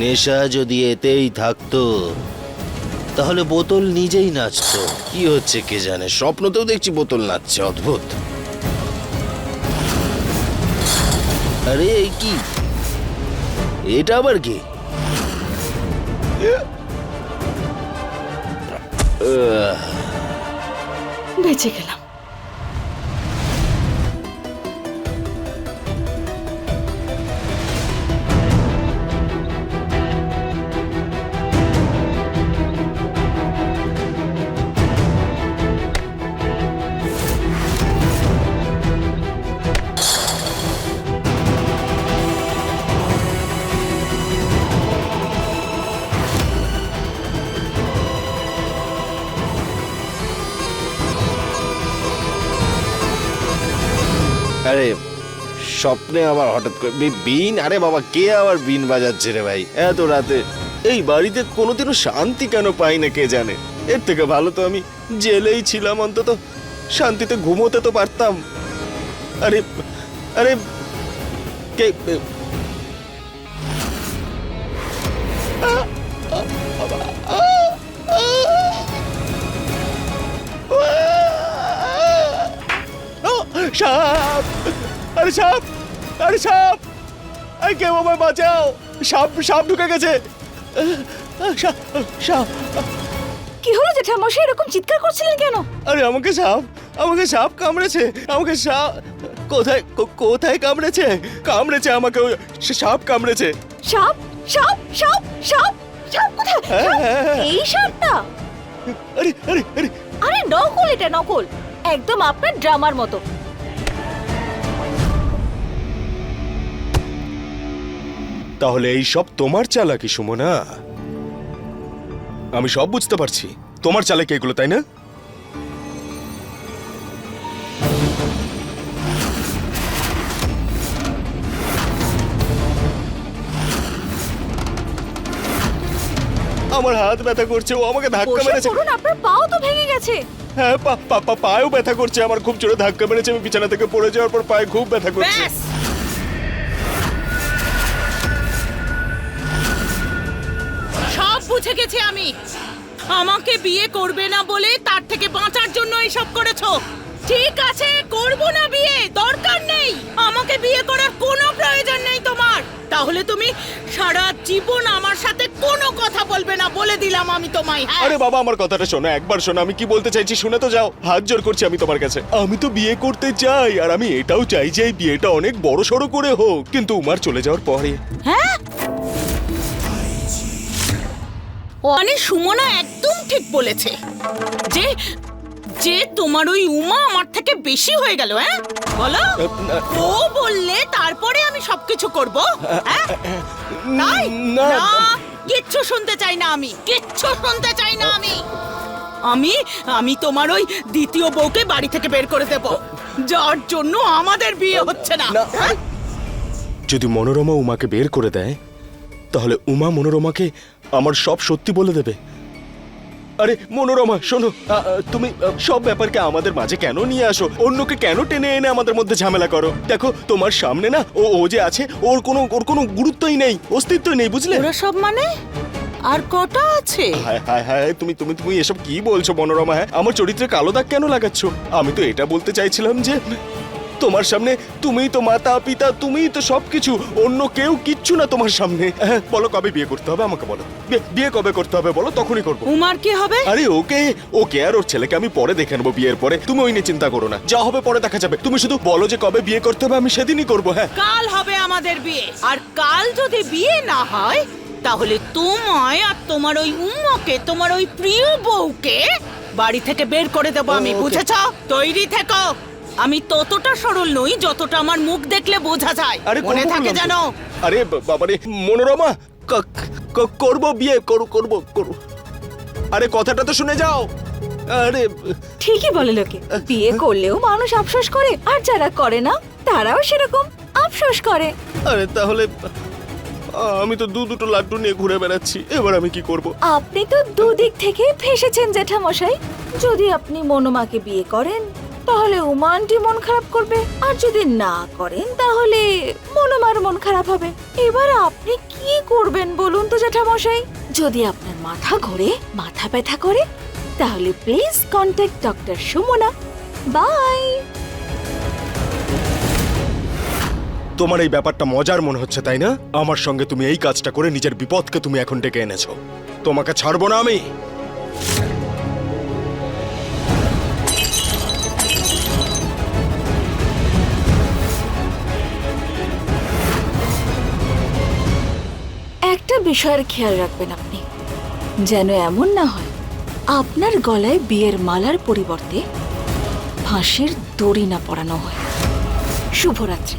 নেশা যদি এতেই থাকতো, তাহলে বোতল নিজেই নাচতো। কি হচ্ছে কে জানে? স্বপ্নতেও দেখছি বোতল নাচছে, অদ্ভুত। আরে কি? এটা আবার কি? বেঁচে গেলাম স্বপ্নে আবার হঠাৎ করে বিন আরে বাবা কে আবার বিন বাজাচ্ছে রে ভাই এত রাতে এই বাড়িতে কোনোদিনও শান্তি কেন পাই না কে জানে এর থেকে ভালো তো আমি জেলেই ছিলাম অন্তত শান্তিতে ঘুমোতে তো পারতাম আরে আরে কে সাপ আরে সাপ আরে সাপ! আরে কেউ আমায় বাঁচাও! সাপ সাপ ঢুকে গেছে। সাপ সাপ কি হলো জেঠামশাই এরকম চিৎকার করছিলেন কেন? আরে আমাকে সাপ আমাকে সাপ কামড়েছে আমাকে সাপ কোথায় কোথায় কামড়েছে? কামড়েছে আমাকে সাপ কামড়েছে। সাপ সাপ সাপ সাপ সাপ কোথায়? হ্যাঁ, হ্যাঁ, হ্যাঁ। এই সাপটা? আরে আরে আরে। আরে নকল এটা নকল। একদম আপনার ড্রামার মতো। তাহলে এই সব তোমার চালাকি সুমনা। আমি সব বুঝতে পারছি। তোমার চালাকি এগুলো তাই না? আমার হাত ব্যথা করছে ও আমাকে ধাক্কা মেরেছে। পড়ুন আপনার পাও তো ভেঙে গেছে। হ্যাঁ পা- পা- পা- পায়েও ব্যথা করছে আমার খুব জোরে ধাক্কা মেরেছে আমি বিছানা থেকে পড়ে যাওয়ার পর পায়ে খুব ব্যথা করছে। বুঝে গেছি আমি। আমাকে বিয়ে করবে না বলে তার থেকে বাঁচার জন্য এসব করেছ। ঠিক আছে করব না বিয়ে দরকার নেই। আমাকে বিয়ে করার কোনো প্রয়োজন নেই তোমার। তাহলে তুমি সারা জীবন আমার সাথে কোনো কথা বলবে না বলে দিলাম আমি তোমায়। হ্যাঁ। আরে বাবা আমার কথাটা শোনো একবার শোনো আমি কি বলতে চাইছি শুনে তো যাও। হাত জোর করছি আমি তোমার কাছে। আমি তো বিয়ে করতে চাই আর আমি এটাও চাই যে এই বিয়েটা অনেক বড় সড়ো করে হোক কিন্তু উমার চলে যাওয়ার পরে। হ্যাঁ? মানে সুমনা একদম ঠিক বলেছে। যে যে তোমার ওই উমা আমার থেকে বেশি হয়ে গেল হ্যাঁ? বলো? ও বললে তারপরে আমি সবকিছু করব হ্যাঁ? তাই? না। না কিচ্ছু শুনতে চাই না আমি কিচ্ছু শুনতে চাই না আমি। আমি আমি তোমার ওই দ্বিতীয় বউকে বাড়ি থেকে বের করে দেব যার জন্য আমাদের বিয়ে হচ্ছে না না। হ্যাঁ? যদি মনোরমা উমাকে বের করে দেয় তাহলে উমা মনোরমাকে আমার সব সত্যি বলে দেবে। আরে মনোরমা শোনো তুমি সব ব্যাপারকে আমাদের মাঝে কেন নিয়ে আসো? অন্যকে কেন টেনে এনে আমাদের মধ্যে ঝামেলা করো? দেখো তোমার সামনে না ও ও যে আছে ওর কোনো ওর কোনো গুরুত্বই নেই অস্তিত্বই নেই বুঝলে? ওরা সব মানে? আর কটা আছে? হায় হায় হায় তুমি তুমি তুমি এসব কি বলছো মনোরমা হ্যাঁ? আমার চরিত্রে কালো দাগ কেন লাগাচ্ছ? আমি তো এটা বলতে চাইছিলাম যে তোমার সামনে তুমিই তো মাতা পিতা তুমিই তো সবকিছু অন্য কেউ কিচ্ছু না তোমার সামনে। হ্যাঁ, বলো কবে বিয়ে করতে হবে আমাকে বলো। বিয়ে- বিয়ে কবে করতে হবে বলো তখনই করব। উমার কি হবে? আরে ওকে ওকে আর ওর ছেলেকে আমি পরে দেখে নেব বিয়ের পরে। তুমি ওই নিয়ে চিন্তা করো না। যা হবে পরে দেখা যাবে। তুমি শুধু বলো যে কবে বিয়ে করতে হবে আমি সেদিনই করব হ্যাঁ। কাল হবে আমাদের বিয়ে। আর কাল যদি বিয়ে না হয় তাহলে তোমায় আর তোমার ওই উম্মকে তোমার ওই প্রিয় বউকে বাড়ি থেকে বের করে দেবো আমি। বুঝেছ? তৈরি থেকো। আমি ততটা সরল নই যতটা আমার মুখ দেখলে বোঝা যায়। আরে মনে থাকে। জানো আরে বাবারে মনোরমা ক- ক- করব বিয়ে করো করব করব। আরে কথাটা তো শুনে যাও। আরে ঠিকই বলে লোকে বিয়ে করলেও মানুষ আফসোস করে আর যারা করে না তারাও সেরকম আফসোস করে। আরে তাহলে আমি তো দু দুটো লাড্ডু নিয়ে ঘুরে বেড়াচ্ছি এবার আমি কি করব? আপনি তো দুদিক থেকে ফেসেছেন জেঠামশাই। যদি আপনি মনোমাকে বিয়ে করেন তাহলে উমা আন্টি মন খারাপ করবে। আর যদি না করেন, তাহলে মনোমার মন খারাপ হবে। এবার আপনি কি করবেন বলুন তো, জ্যাঠামশাই? যদি আপনার মাথা ঘোরে, মাথা ব্যথা করে, তাহলে প্লিজ কন্ট্যাক্ট ডক্টর সুমনা। বাই তোমার এই ব্যাপারটা মজার মনে হচ্ছে, তাই না? আমার সঙ্গে তুমি এই কাজটা করে নিজের বিপদকে তুমি এখন ডেকে এনেছো। তোমাকে ছাড়বো না আমি! বিষয়ের খেয়াল রাখবেন আপনি। যেন এমন না হয়, আপনার গলায় বিয়ের মালার পরিবর্তে ফাঁসির দড়ি না পরানো হয়। শুভরাত্রি।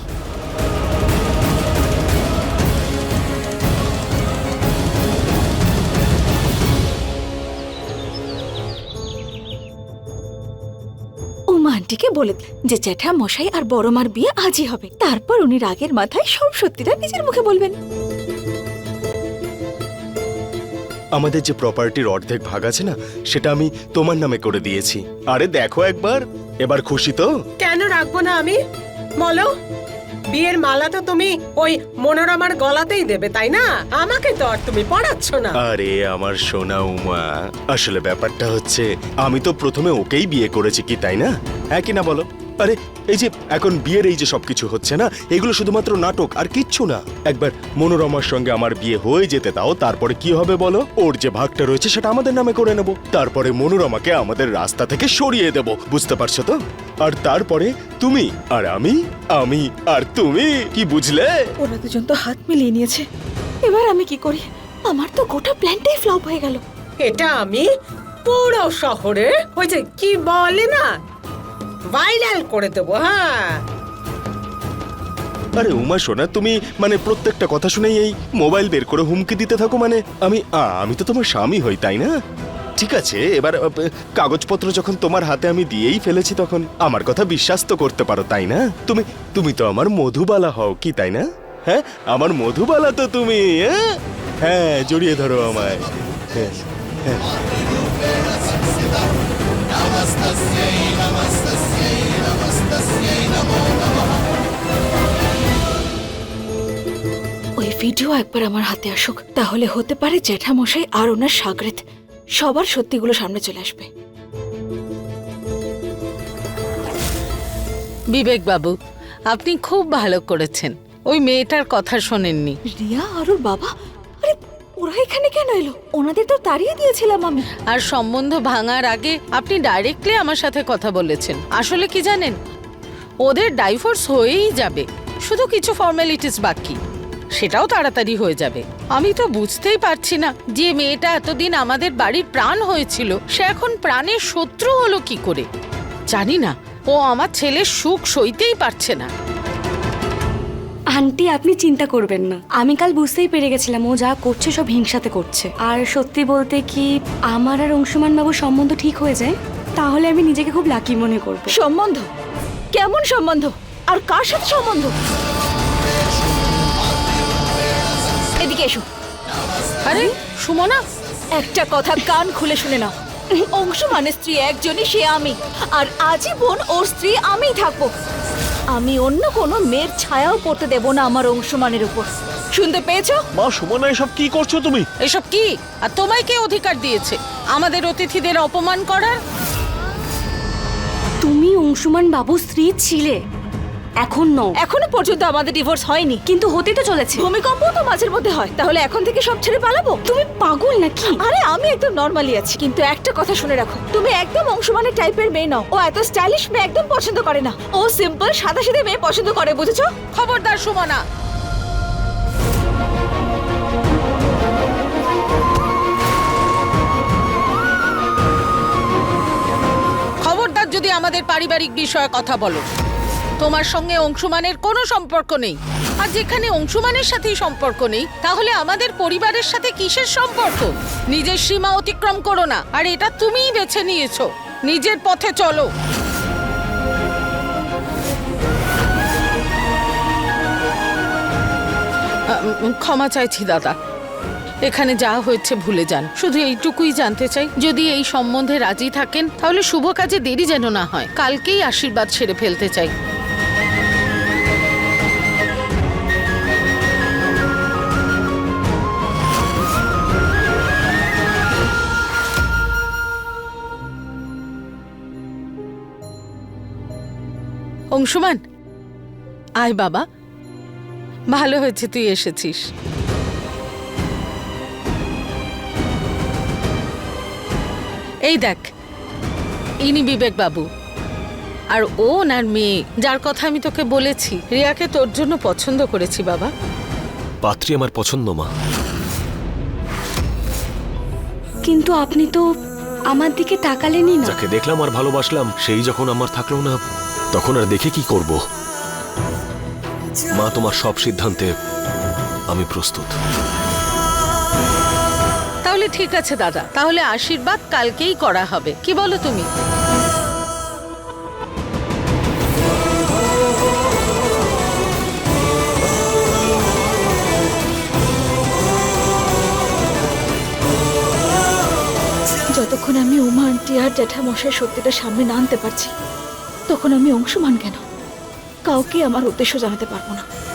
আন্টিকে বলে যে জ্যাঠা মশাই আর বড় মার বিয়ে আজই হবে। তারপর উনি রাগের মাথায় সব সত্যিটা নিজের মুখে বলবেন। আমাদের যে প্রপার্টির অর্ধেক ভাগ আছে না সেটা আমি তোমার নামে করে দিয়েছি। আরে দেখো একবার এবার খুশি তো? কেন রাখব না আমি? বলো বিয়ের মালা তো তুমি ওই মনোরমার গলাতেই দেবে তাই না? আমাকে তো আর তুমি পড়াচ্ছ না। আরে আমার সোনা উমা আসলে ব্যাপারটা হচ্ছে আমি তো প্রথমে ওকেই বিয়ে করেছি কি তাই না? হ্যাঁ কি না বলো? আরে এই যে এখন বিয়ের এই যে সবকিছু হচ্ছে না এগুলো শুধুমাত্র নাটক আর কিচ্ছু না। একবার মনোরমার সঙ্গে আমার বিয়ে হয়ে যেতে দাও তারপরে কি হবে বলো? ওর যে ভাগটা রয়েছে সেটা আমাদের নামে করে নেব। তারপরে মনোরমাকে আমাদের রাস্তা থেকে সরিয়ে দেব বুঝতে পারছ তো? আর তারপরে তুমি আর আমি আমি আর তুমি কি বুঝলে? ওরা দুজন তো হাত মিলিয়ে নিয়েছে। এবার আমি কি করি? আমার তো গোটা প্ল্যানটাই ফ্লপ হয়ে গেল। এটা আমি পুরো শহরে ওই যে কি বলে না ভাইরাল করে দেবো হ্যাঁ। আরে উমা, সোনা, তুমি মানে প্রত্যেকটা কথা শুনেই এই মোবাইল বের করে হুমকি দিতে থাকো মানে আমি আমি তো তোমার স্বামী হই, তাই না? ঠিক আছে, এবার কাগজপত্র যখন তোমার হাতে আমি দিয়েই ফেলেছি তখন আমার কথা বিশ্বাস তো করতে পারো, তাই না? তুমি তুমি তো আমার মধুবালা হও কি, তাই না? হ্যাঁ আমার মধুবালা তো তুমি হ্যাঁ হ্যাঁ জড়িয়ে ধরো আমায়। হ্যাঁ হ্যাঁ। ভিডিও একবার আমার হাতে আসুক তাহলে হতে পারে জ্যাঠামশাই আর ওনার সাগরেত। সবার সত্যিগুলো সামনে চলে আসবে। বিবেক বাবু আপনি খুব ভালো করেছেন। ওই মেয়েটার কথা শোনেননি। রিয়া আর ওর বাবা? আরে ওরা এখানে কেন এলো? ওনাদের তো তাড়িয়ে দিয়েছিলাম আমি। আর সম্বন্ধ ভাঙার আগে আপনি ডাইরেক্টলি আমার সাথে কথা বলেছেন। আসলে কি জানেন? ওদের ডাইভোর্স হয়েই যাবে। শুধু কিছু ফর্মালিটিস বাকি। সেটাও তাড়াতাড়ি হয়ে যাবে। আমি তো বুঝতেই পারছি না যে মেয়েটা এতদিন আমাদের বাড়ির প্রাণ হয়েছিল সে এখন প্রাণের শত্রু হলো কি করে? জানি না ও আমার ছেলের সুখ সইতেই পারছে না। আন্টি আপনি চিন্তা করবেন না। আমি কাল বুঝতেই পেরে গেছিলাম ও যা করছে সব হিংসাতে করছে। আর সত্যি বলতে কি আমার আর অংশুমান বাবুর সম্বন্ধ ঠিক হয়ে যায়? তাহলে আমি নিজেকে খুব লাকি মনে করব। সম্বন্ধ? কেমন সম্বন্ধ? আর কার সাথে সম্বন্ধ? এদিকে এসো। আরে সুমনা। একটা কথা কান খুলে শুনে নাও। অংশমানের স্ত্রী একজনই সে আমি। আর আজীবন ওর স্ত্রী আমিই থাকব। আমি অন্য কোনো মেয়ের ছায়াও পড়তে দেব না আমার অংশমানের উপর। শুনতে পেয়েছ? মা সুমনা এসব কি করছ তুমি? এসব কি? আর তোমায় কে অধিকার দিয়েছে? আমাদের অতিথিদের অপমান করার? তুমি অংশুমান বাবুর স্ত্রী ছিলে। এখন নও। এখনও পর্যন্ত আমাদের ডিভোর্স হয়নি কিন্তু হতে তো চলেছে। ভূমিকম্প তো মাঝের মধ্যে হয় তাহলে এখন থেকে সব ছেড়ে পালাবো? তুমি পাগল নাকি? আরে আমি একদম নর্মালি আছি কিন্তু একটা কথা শুনে রাখো তুমি একদম অংশমানের টাইপের মেয়ে নাও ও এত স্টাইলিশ মেয়ে একদম পছন্দ করে না। ও সিম্পল সাদা সিধে মেয়ে পছন্দ করে বুঝেছ? খবরদার সুমনা। খবরদার যদি আমাদের পারিবারিক বিষয়ে কথা বলো। তোমার সঙ্গে অংশুমানের কোনো সম্পর্ক নেই। আর যেখানে অংশুমানের সাথেই সম্পর্ক নেই, তাহলে আমাদের পরিবারের সাথে কিসের সম্পর্ক? নিজের সীমা অতিক্রম করো না, আর এটা তুমিই বেছে নিয়েছো। নিজের পথে চলো। ক্ষমা চাইছি দাদা। এখানে যা হয়েছে ভুলে যান। শুধু এইটুকুই জানতে চাই। যদি এই সম্বন্ধে রাজি থাকেন, তাহলে শুভ কাজে দেরি যেন না হয়। কালকেই আশীর্বাদ সেরে ফেলতে চাই। অংশুমান আয় বাবা। ভালো হয়েছে তুই এসেছিস। এই দেখ ইনি বিবেক বাবু। আর ও ওনার মেয়ে যার কথা আমি তোকে বলেছি রিয়াকে তোর জন্য পছন্দ করেছি বাবা। পাত্রী আমার পছন্দ মা। কিন্তু আপনি তো আমার দিকে তাকালেনই না। যাকে দেখলাম আর ভালোবাসলাম সেই যখন আমার থাকল না তখন আর দেখে কি করব? মা তোমার সব সিদ্ধান্তে আমি প্রস্তুত। তাহলে ঠিক আছে দাদা। তাহলে আশীর্বাদ কালকেই করা হবে। কি বলো তুমি? যতক্ষণ আমি উমা আন্টি আর জ্যাঠামশাই সত্যিটা সামনে না আনতে পারছি তখন আমি অংশমান কেন? কাউকে আমার উদ্দেশ্য জানাতে পারব না।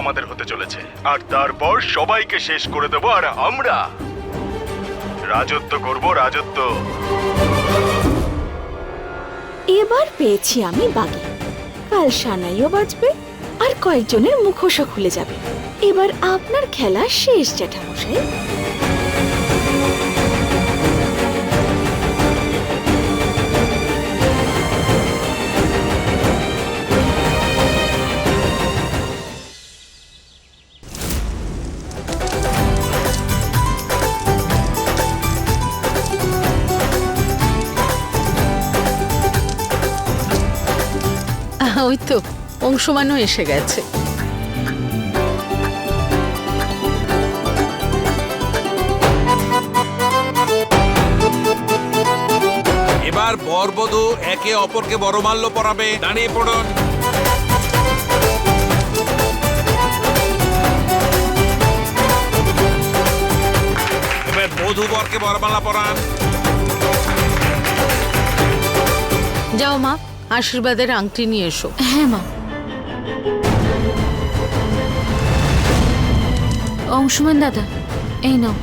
আমাদের হতে চলেছে। আর তারপর সবাইকে শেষ করে দেবো, আর আমরা রাজত্ব করব, রাজত্ব। এবার পেয়েছি আমি বাগে। কাল সানাইও বাজবে আর কয়েকজনের মুখোশও খুলে যাবে। এবার আপনার খেলা শেষ, জ্যাঠামশাই। ওই তো অংশমানও এসে গেছে। এবার বরবধূ একে অপরকে বড়মাল্য পরাবে। দাঁড়িয়ে পড়ুন। এবার বধূ বরকে বরমালা পরান। যাও মা আশীর্বাদের আংটি নিয়ে এসো। হ্যাঁ মা। অংশমান দাদা এই নাও।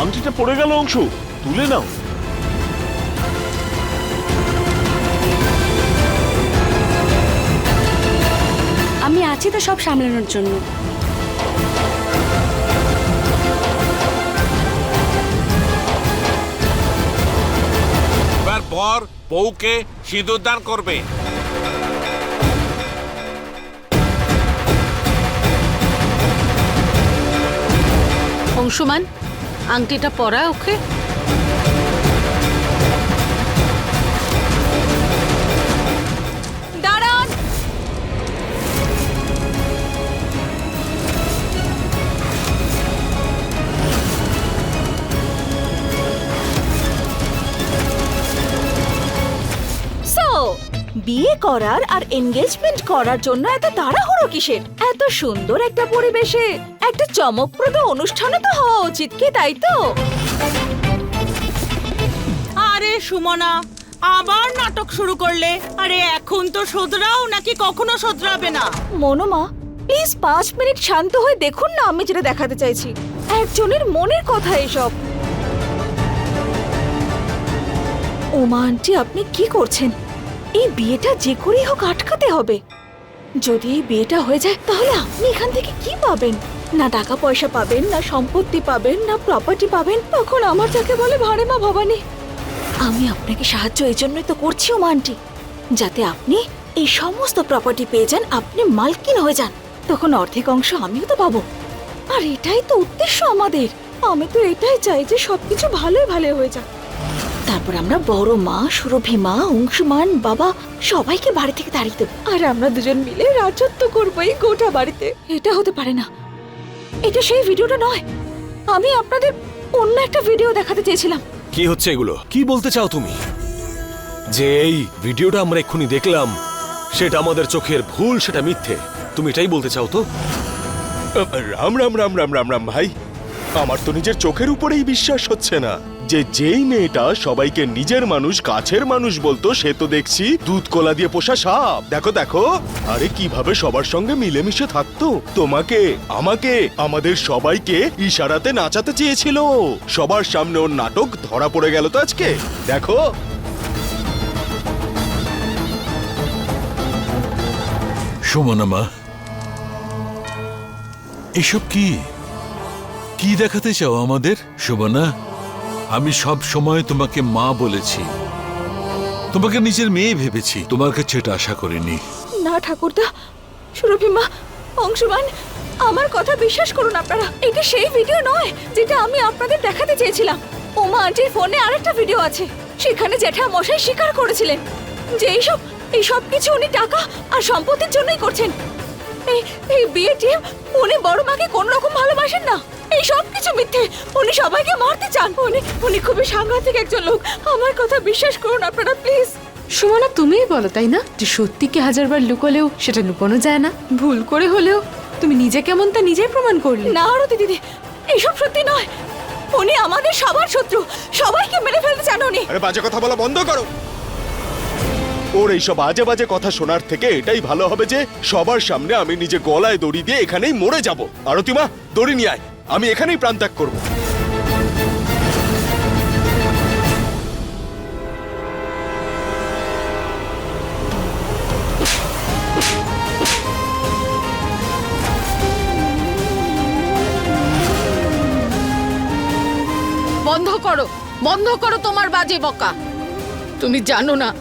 আংটিটা পড়ে গেল অংশু। তুলে নাও। আছি তো সব সামলানোর জন্য। এবার বর বউকে সিঁদুর দান করবে। অংশমান আংটিটা পরা ওকে। করার আর এনগেজমেন্ট করার জন্য এত তাড়াহুড়ো কিসের? এত সুন্দর একটা পরিবেশে একটা চমকপ্রদ অনুষ্ঠানও তো হওয়া উচিত কি তাই তো? আরে সুমনা আবার নাটক শুরু করলে? আরে এখন তো শোধরাও নাকি কখনো শোধরাবে না? মনোমা প্লিজ পাঁচ মিনিট শান্ত হয়ে দেখুন না আমি যেটা দেখাতে চাইছি। একজনের মনের কথা এসব। ওমা আন্টি আপনি কি করছেন? এই বিয়েটা যে করেই হোক আটকাতে হবে। যদি এই বিয়েটা হয়ে যায়, তাহলে আপনি এখান থেকে কি পাবেন? না টাকা পয়সা পাবেন, না সম্পত্তি পাবেন, না প্রপার্টি পাবেন, তখন আমার যাকে বলে ভাড়ে মা ভবানী। আমি আপনাকে সাহায্য এই জন্যই তো করছি ওমা আন্টি যাতে আপনি এই সমস্ত প্রপার্টি পেয়ে যান, আপনি মালকিন হয়ে যান। তখন অর্ধেক অংশ আমিও তো পাবো। আর এটাই তো উদ্দেশ্য আমাদের। আমি তো এটাই চাই যে সবকিছু ভালোই ভালো হয়ে যাক। তারপর আমরা বড় মা সুরভি মা অংশমান বাবা সবাইকে বাড়ি থেকে তাড়িয়ে দেবো। আর আমরা দুজন মিলে রাজত্ব করব এই গোটা বাড়িতে। এটা হতে পারে না। এটা সেই ভিডিওটা নয়। আমি আপনাদের অন্য একটা ভিডিও দেখাতে চেয়েছিলাম। কি হচ্ছে এগুলো? কি বলতে চাও তুমি? যে এই ভিডিওটা আমরা এক্ষুনি দেখলাম সেটা আমাদের চোখের ভুল সেটা মিথ্যে। তুমি এটাই বলতে চাও তো? রাম রাম রাম রাম রাম রাম ভাই। আমার তো নিজের চোখের উপরেই বিশ্বাস হচ্ছে না। যে যেই মেয়েটা সবাইকে নিজের মানুষ, কাছের মানুষ বলতো, সে তো দেখছি দুধ কলা দিয়ে পোষা সাপ। দেখো দেখো। আরে, কীভাবে সবার সঙ্গে মিলেমিশে থাকতো? তোমাকে, আমাকে, আমাদের সবাইকে ইশারাতে নাচাতে চেয়েছিল। সবার সামনে ওর নাটক ধরা পড়ে গেল তো আজকে। দেখো। সুমনা মা, এসব কি? কি দেখাতে চাও আমাদের, সুমনা? আমি সব সময় তোমাকে মা বলেছি। তোমাকে নিজের মেয়ে ভেবেছি। তোমার কাছে এটা আশা করিনি। না, ঠাকুরদা। সুরভি মা, অংশমান, আমার কথা বিশ্বাস করুন আপনারা। এটা সেই ভিডিও নয়, যেটা আমি আপনাদের দেখাতে চেয়েছিলাম। ওমা আন্টির ফোনে আরেকটা ভিডিও আছে। সেখানে জ্যাঠা মশাই স্বীকার করেছিলেন যে এইসব এই সব কিছু উনি টাকা আর সম্পত্তির জন্যই করছেন। এই এই বিয়ে টিম উনি বড় মাকে কোন রকম ভালোবাসেন না। এই সব কিছু মিথ্যে। উনি সবাইকে মারতে চান। উনি উনি খুবই সাংঘাতিক একজন লোক। আমার কথা বিশ্বাস করুন আপনারা প্লিজ। সুমনা তুমিই বলো তাই না? যে সত্যিকে হাজারবার লুকোলেও সেটা লুকোনো যায় না? ভুল করে হলেও তুমি নিজে কেমন তা নিজেই প্রমাণ করলে। না আরতি দিদি এইসব সত্যি নয়। উনি আমাদের সবার শত্রু। সবাইকে মেরে ফেলতে চান উনি। আরে বাজে কথা বলা বন্ধ করো। ওর এইসব বাজে বাজে কথা শোনার থেকে এটাই ভালো হবে যে সবার সামনে আমি নিজে গলায় দড়ি দিয়ে এখানেই মরে যাব। আরতিমা, দড়ি নিয়ে আয়। আমি এখানেই প্রাণত্যাগ করব। বন্ধ করো। বন্ধ করো তোমার বাজে বকা। তুমি জানো না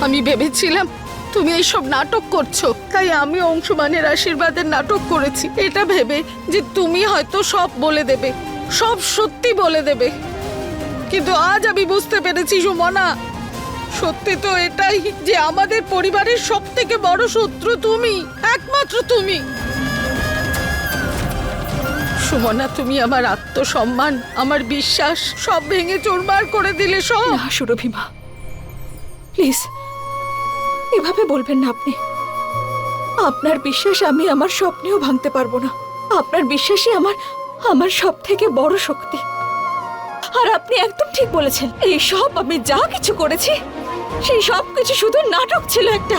আমি ভেবেছিলাম তুমি এইসব নাটক করছ, তাই আমি অংশমানের আশীর্বাদের নাটক করেছি। এটা ভেবে যে তুমি হয়তো সব বলে দেবে, সব সত্যি বলে দেবে। কিন্তু আজ আমি বুঝতে পেরেছি, সুমনা, সত্যি তো এটাই যে আমাদের পরিবারের সব থেকে বড় শত্রু তুমি, একমাত্র তুমি। সুমনা, তুমি আমার আত্মসম্মান, আমার বিশ্বাস, সব ভেঙে চুরমার করে দিলে সব। না, সুরভি প্লিজ। এভাবে বলবেন না আপনি। আপনার বিশ্বাস আমি আমার স্বপ্নেও ভাঙতে পারব না। আপনার বিশ্বাসই আমার আমার সব থেকে বড় শক্তি। আর আপনি একদম ঠিক বলেছেন, এই সব আমি যা কিছু করেছি, সেই সব কিছু শুধু নাটক ছিল একটা।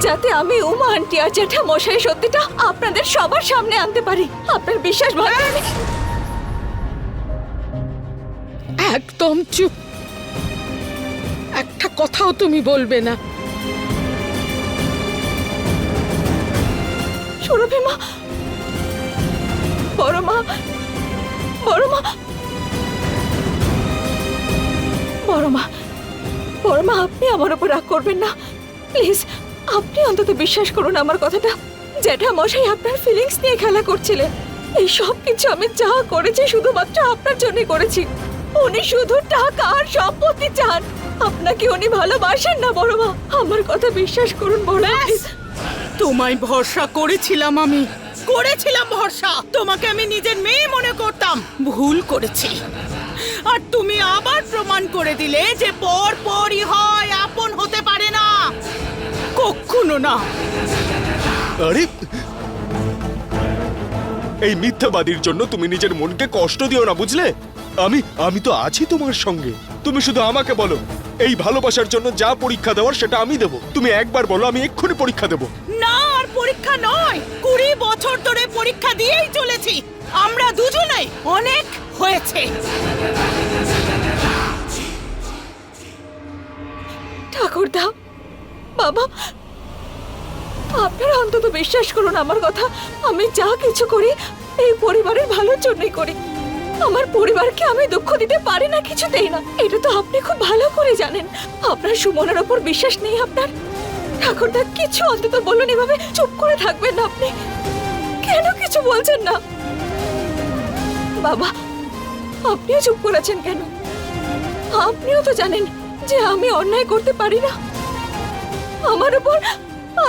যাতে আমি উমা, আন্টি আর জ্যাঠা মশাই সত্যিটা আপনাদের সবার সামনে আনতে পারি। আপনার বিশ্বাস আমি একদম চুপ। একটা কথাও তুমি বলবে না। সুরভি মা বড় মা বড় মা বড় মা বড় মা আপনি আমার উপর রাগ করবেন না। প্লিজ আপনি অন্তত বিশ্বাস করুন আমার কথাটা। জ্যাঠা মশাই আপনার ফিলিংস নিয়ে খেলা করছিলেন। এই সব কিছু আমি যা করেছি শুধুমাত্র আপনার জন্যই করেছি। উনি শুধু টাকা আর সম্পত্তি চান। আপনাকে উনি ভালোবাসেন না বড় মা আমার কথা বিশ্বাস করুন বড়। তোমায় ভরসা করেছিলাম আমি। করেছিলাম ভরসা। তোমাকে আমি নিজের মেয়ে মনে করতাম। ভুল করেছি। আর তুমি আবার প্রমাণ করে দিলে যে পর পরই হয়, আপন হতে পারে না। কখনো না। আরে! এই মিথ্যাবাদীর জন্য তুমি নিজের মনকে কষ্ট দিও না, বুঝলে? আমি আমি তো আছি তোমার সঙ্গে। তুমি শুধু আমাকে বলো। এই ভালোবাসার জন্য যা পরীক্ষা দেওয়ার সেটা আমি দেবো। তুমি একবার বলো, আমি এক্ষুনি পরীক্ষা দেবো। পরীক্ষা নয়, কুড়ি বছর ধরে পরীক্ষা দিয়েই চলেছি। আমরা দুজনেই অনেক হয়েছে। ঠাকুরদা, বাবা, আপনারা অন্তত বিশ্বাস করুন আমার কথা। আমি যা কিছু করি, এই পরিবারের ভালোর জন্যই করি। আমার পরিবারকে আমি দুঃখ দিতে পারি না, কিছুতেই না। এটা তো আপনি খুব ভালো করে জানেন। আপনার সুমনের ওপর বিশ্বাস নেই আপনার? ঠাকুরদা, কিছু অন্তত বলুন এভাবে। চুপ করে থাকবেন না আপনি। কেন কিছু বলছেন না? বাবা, আপনিও চুপ করেছেন কেন? আপনিও তো জানেন যে আমি অন্যায় করতে পারি না। আমার উপর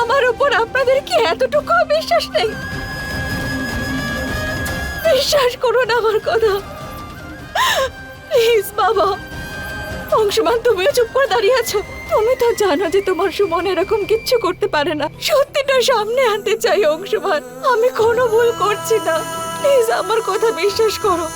আমার উপর আপনাদের কি এতটুকু বিশ্বাস নেই? বিশ্বাস করুন আমার কথা। প্লিজ বাবা, অংশমান, তুমিও চুপ করে দাঁড়িয়ে আছো। তুমি তো জানো যে তোমার সুমন এরকম কিচ্ছু করতে পারে না। সত্যিটা সামনে আনতে চাই, অংশমান। আমি কোনো ভুল করছি না। প্লিজ আমার কথা বিশ্বাস করো।